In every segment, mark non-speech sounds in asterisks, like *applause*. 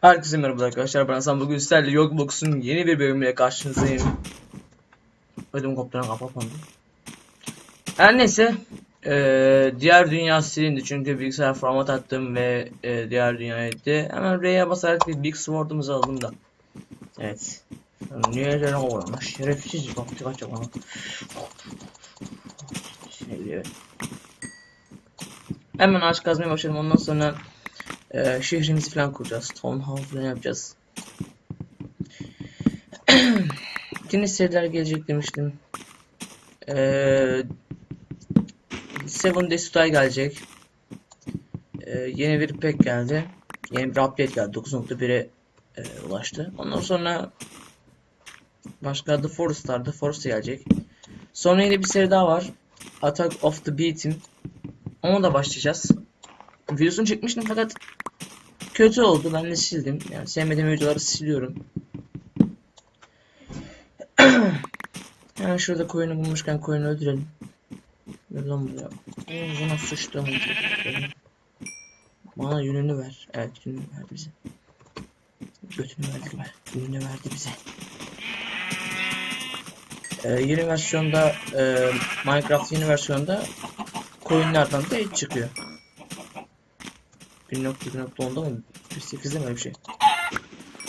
Herkese merhaba arkadaşlar ben Hasan bugün sizlerle Yogbox'un yeni bir bölümüyle karşınızdayım. Ödüm kopturan kapatmadım. Her neyse eee, diğer dünya silindi çünkü bilgisayar format attım ve eee, diğer dünyaya gitti. Hemen R'ye basarak bir Big Sword'umuzu aldım da. Evet. Niye öyle uğramış? Şerefsiz kaç bana. Şimdi Hemen ağaç kazmaya başladım ondan sonra ee, şehrimizi falan kuracağız. Town Hall falan yapacağız. *clears throat* Yeni seriler gelecek demiştim. Ee, Seven Days to Die gelecek. Ee, yeni bir pack geldi. Yeni bir update geldi. 9.1'e e, ulaştı. Ondan sonra başka The Forest var. The Forest gelecek. Sonra yine bir seri daha var. Attack of the Beaten. Ona da başlayacağız. Videosunu çekmiştim fakat kötü oldu. Ben de sildim. Yani sevmediğim videoları siliyorum. *clears throat* Hemen şurada koyunu bulmuşken koyunu öldürelim. Lan buraya. Oo, bana sıçtı. Bana yününü ver. Evet yününü ver bize. Götünü verdi ver. Yününü verdi bize. Ee, yeni versiyonda e, Minecraft yeni versiyonda koyunlardan da et çıkıyor. 1.1.10'da mı? 1.8'de mi öyle bir şey?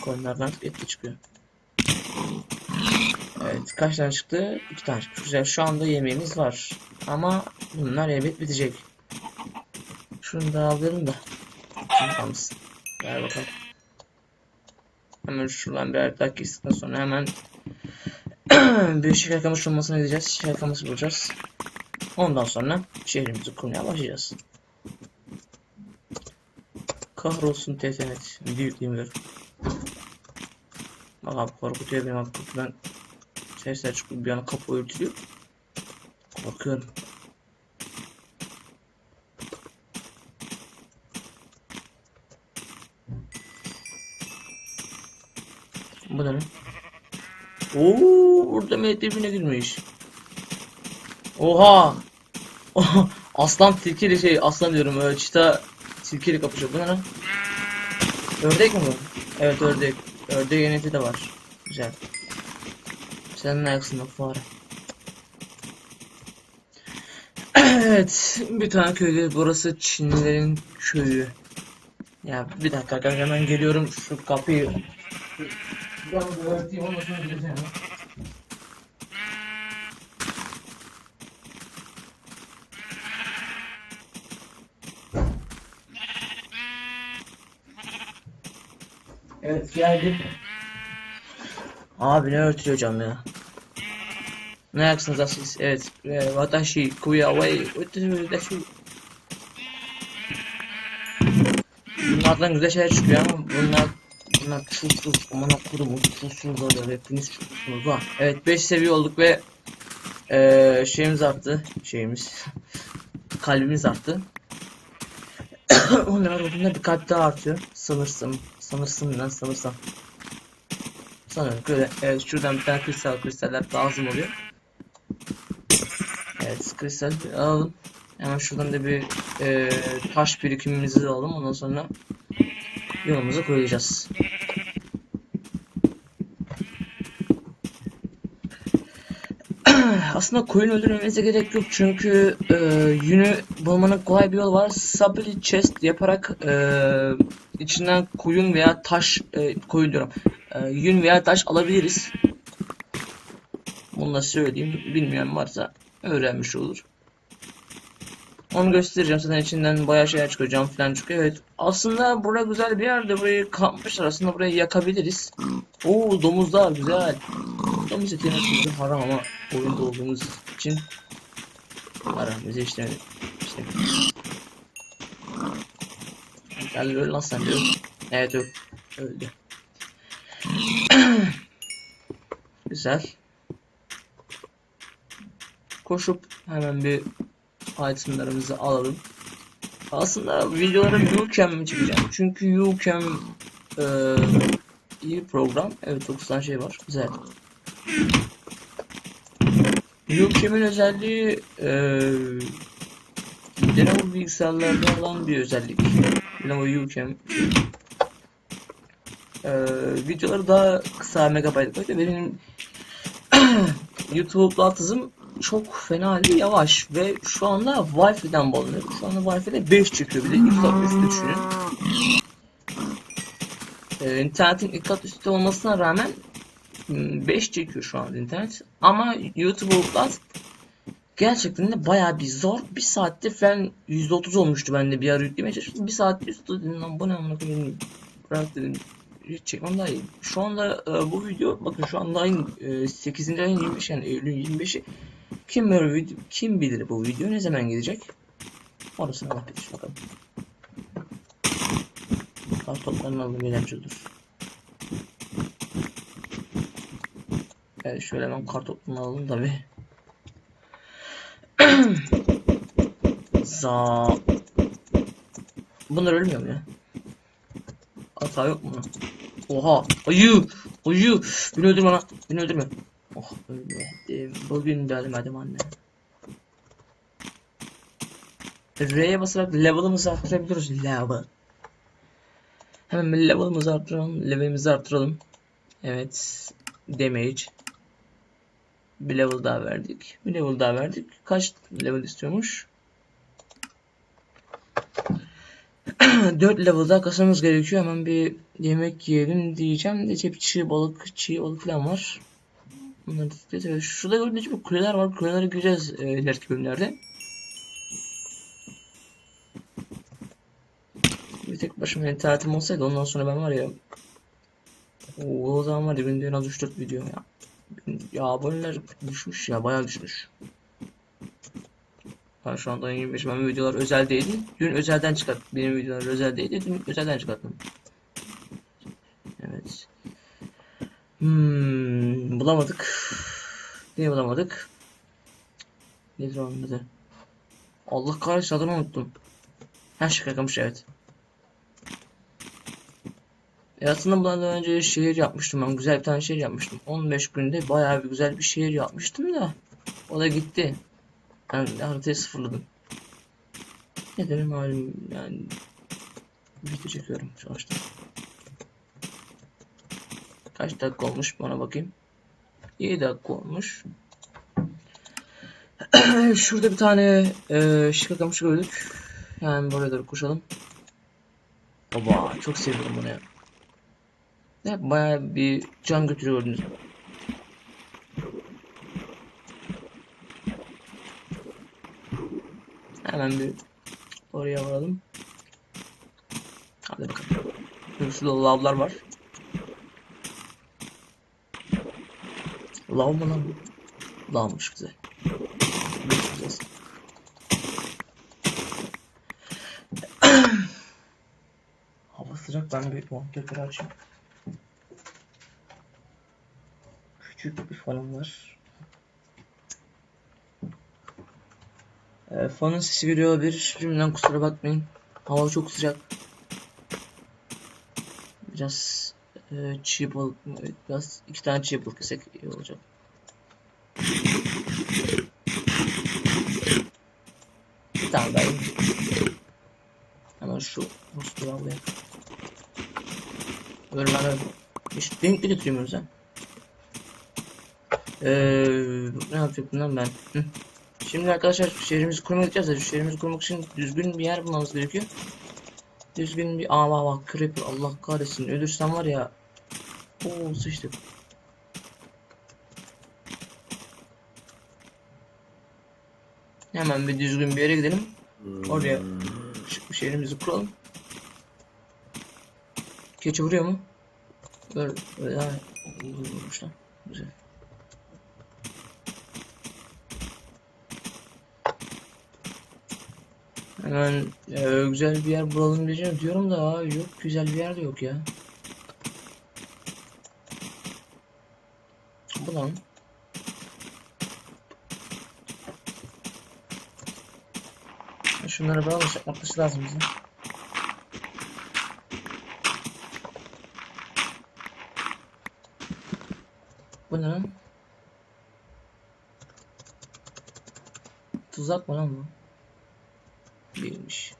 Koyunlardan et de çıkıyor. Evet kaç tane çıktı? 2 tane çıkmış. Güzel şu anda yemeğimiz var. Ama bunlar elbet bitecek. Şunu da alalım da. Şimdi kalmasın. Ver bakalım. Hemen şuradan birer dakika kestikten sonra hemen *clears throat* bir şeker kamışı olmasını gideceğiz. Şeker kamışı bulacağız. Ondan sonra şehrimizi kurmaya başlayacağız. Kahrolsun TTNet. Video yükleyemiyorum. Bak abi korkutuyor beni bak ben sesler çıkıyor bir an kapı örtülüyor. Korkuyorum. *laughs* Bu ne lan? Oo, burada millet birbirine girmiş. Oha! Aslan tilkili şey, aslan diyorum, öyle çita tilkili kapışıyor. Bu ne? Ördek mi bu? Evet ördek. Ördek yöneti de var. Güzel. Senin ayaksın fare. *clears throat* Evet, bir tane köyde burası Çinlilerin köyü. Ya bir dakika hemen geliyorum şu kapıyı. Ben bu örteyim ondan sonra gideceğim. Evet geldim. Abi ne örtüyor hocam ya. Ne yaksınız siz? Evet. E, Watashi kuya away. Watashi. Bunlardan güzel şeyler çıkıyor ama bunlar bunlar çulsuz. Aman okurum çulsuz oluyor. Hepiniz çulsuz ha. Evet 5 seviye olduk ve e, şeyimiz arttı. Şeyimiz. *laughs* Kalbimiz arttı. *coughs* Onlar olduğunda bir kalp daha artıyor. Sanırsam. Sanırsam lan sanırsam. Sanırım böyle evet, şuradan bir tane kristal kristaller lazım oluyor. Evet kristal alalım. Hemen şuradan da bir e, taş birikimimizi de alalım. Ondan sonra yolumuza koyacağız. Aslında koyun öldürmemize gerek yok çünkü e, yünü bulmanın kolay bir yol var. Sabili chest yaparak e, içinden koyun veya taş e, koyun diyorum. E, yün veya taş alabiliriz. Bunu da söyleyeyim. Bilmeyen varsa öğrenmiş olur. Onu göstereceğim zaten içinden bayağı şeyler çıkıyor. Cam falan çıkıyor. Evet. Aslında bura güzel bir yerde. Burayı kapmışlar. Aslında burayı yakabiliriz. Oo domuzlar güzel. Domuz eti yemesi haram ama oyunda olduğumuz için haram. Bize işte işte. Gel öl lan sen öl. Evet öl. Öldü. *clears throat* güzel. Koşup hemen bir itemlarımızı alalım. Aslında videolara Ucam mi çekeceğim? Çünkü Ucam e, iyi program. Evet 9 tane şey var. Güzel. Ucam'in özelliği e, Lenovo bilgisayarlarda olan bir özellik. Lenovo Ucam Ee, videoları daha kısa megabayt koydu. Benim *clears throat* YouTube upload hızım çok fena halde yavaş ve şu anda Wi-Fi'den bağlanıyor. Şu anda Wi-Fi'de 5 çıkıyor. De 2 kat üstü düşünün. Ee, internetin 2 kat üstü olmasına rağmen 5 çekiyor şu anda internet. Ama YouTube upload gerçekten de bayağı bir zor. Bir saatte falan %30 olmuştu bende bir ara yüklemeye çalıştım. Bir saatte üstü dedim lan bu ne amına koyayım. Bırak dedim. Hiç çekmem daha iyi. Şu anda e, bu video bakın şu anda ayın e, 8. ayın 25 yani Eylül 25'i. Kim video, kim bilir bu video ne zaman gelecek? Orasını Allah bilir bakalım. Kartoplarını alalım eğlenceli dur. Evet şöyle hemen kartoplarını alalım da bir. Za. Bunlar ölmüyor mu ya? Hata yok mu? Oha! Ayı! Ayı! Beni öldürme lan! Beni öldürme! Oh ölmedim. Bugün de ölmedim anne. R'ye basarak level'ımızı arttırabiliyoruz. Level. Hemen level'ımızı arttıralım. Level'imizi arttıralım. Evet. Damage. Bir level daha verdik. Bir level daha verdik. Kaç level istiyormuş? *clears throat* 4 level daha kasmamız gerekiyor. Hemen bir yemek yiyelim diyeceğim. De hep çiğ balık, çiğ balık falan var. Bunları. Evet, şurada gördüğünüz gibi kuleler var. Kuleleri göreceğiz e, ileriki bölümlerde. Bir tek başıma internetim olsaydı ondan sonra ben var ya o, zaman var ya günde en az 3-4 video ya. Ya aboneler düşmüş ya bayağı düşmüş. Ben şu anda 25 ben videolar özel değildi. Dün özelden çıkarttım. Benim videolar özel değildi. Dün özelden çıkarttım. Evet. Hmm, bulamadık. Niye bulamadık? Nedir onun? Allah kahretsin adını unuttum. Ha şakamış evet. E aslında bundan önce şehir yapmıştım ben. Güzel bir tane şehir yapmıştım. 15 günde bayağı bir güzel bir şehir yapmıştım da. O da gitti. Ben haritayı sıfırladım. Ne demek malum yani. Video çekiyorum sonuçta. Kaç dakika olmuş bana bakayım. 7 dakika olmuş. *clears throat* Şurada bir tane e, şıkakamış gördük. Yani buraya doğru koşalım. Baba çok seviyorum bunu ya. Ne bayağı bir can götürüyor gördünüz. mü? Hemen bir oraya varalım. Hadi bakalım. Şurada lavlar var. Lav mı lan? Lavmış güzel. Güzel. Hava sıcak ben bir monitörü açayım. Küçük bir fanım var. E, fanın sesi geliyor olabilir. Şimdiden kusura bakmayın. Hava çok sıcak. Biraz e, çiğ balık, biraz iki tane çiğ balık yesek iyi olacak. Bir tane daha yiyeyim. Hemen şu musluğu alayım. Ben öyle. Hiç denk bile tutuyoruz ha. Eee ne yapacaktım lan ben? Şimdi arkadaşlar şehrimizi kurmak de şehrimizi kurmak için düzgün bir yer bulmamız gerekiyor. Düzgün bir aa bak bak creeper Allah kahretsin ölürsem var ya. Oo sıçtık. Hemen bir düzgün bir yere gidelim. Oraya şu şehrimizi kuralım. Keçi vuruyor mu? Öyle, öyle ha, vurmuş lan. Güzel. Hemen e, güzel bir yer bulalım diyeceğim diyorum da aa, yok güzel bir yer de yok ya. Bu. Şunları böyle atması lazım bize. Bu ne lan? Tuzak mı lan bu? Değilmiş.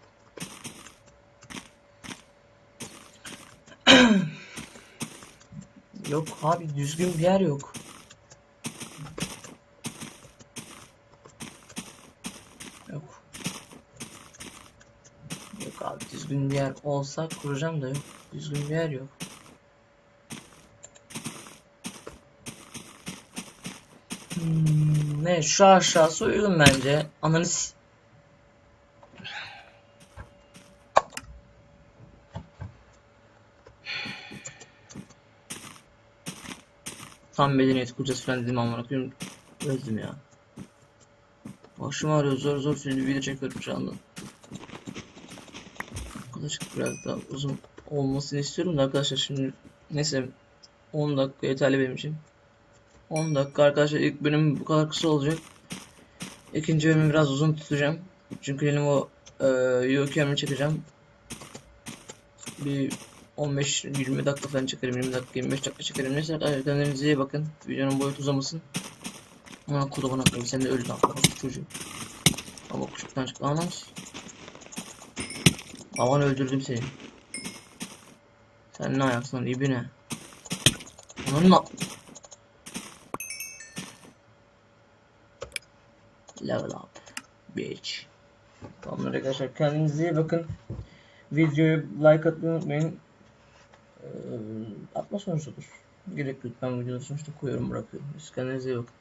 *clears throat* Yok abi düzgün bir yer yok. Yok. Yok abi düzgün bir yer olsa kuracağım da yok. Düzgün bir yer yok. Hmm, ne şu aşağısı uygun bence. Ananı Tam medeniyet kuracağız falan dedim amına koyayım. Öldüm ya. Başım ağrıyor zor zor şimdi video çekiyorum şu anda. Yaklaşık biraz daha uzun olmasını istiyorum da arkadaşlar şimdi neyse 10 dakika yeterli benim için. 10 dakika arkadaşlar ilk bölüm bu kadar kısa olacak. İkinci bölümü biraz uzun tutacağım. Çünkü benim o e, Yoke'mi çekeceğim. Bir 15-20 dakika falan çekerim. 20 dakika 25 dakika çekerim. Neyse arkadaşlar kendinize iyi bakın. Videonun boyutu uzamasın. Aman kodu bana koyayım. Sen de öl lan. Çocuğu. Ama küçükten çık. Anams. Aman öldürdüm seni. Sen ne ayaksın ibine. Onunla. Level up. Bitch. Tamamdır arkadaşlar kendinize iyi bakın. Videoyu like atmayı unutmayın. Atma sonuçtadır. Gerek yok ben videoyu sonuçta koyuyorum bırakıyorum. Siz kendinize bakın.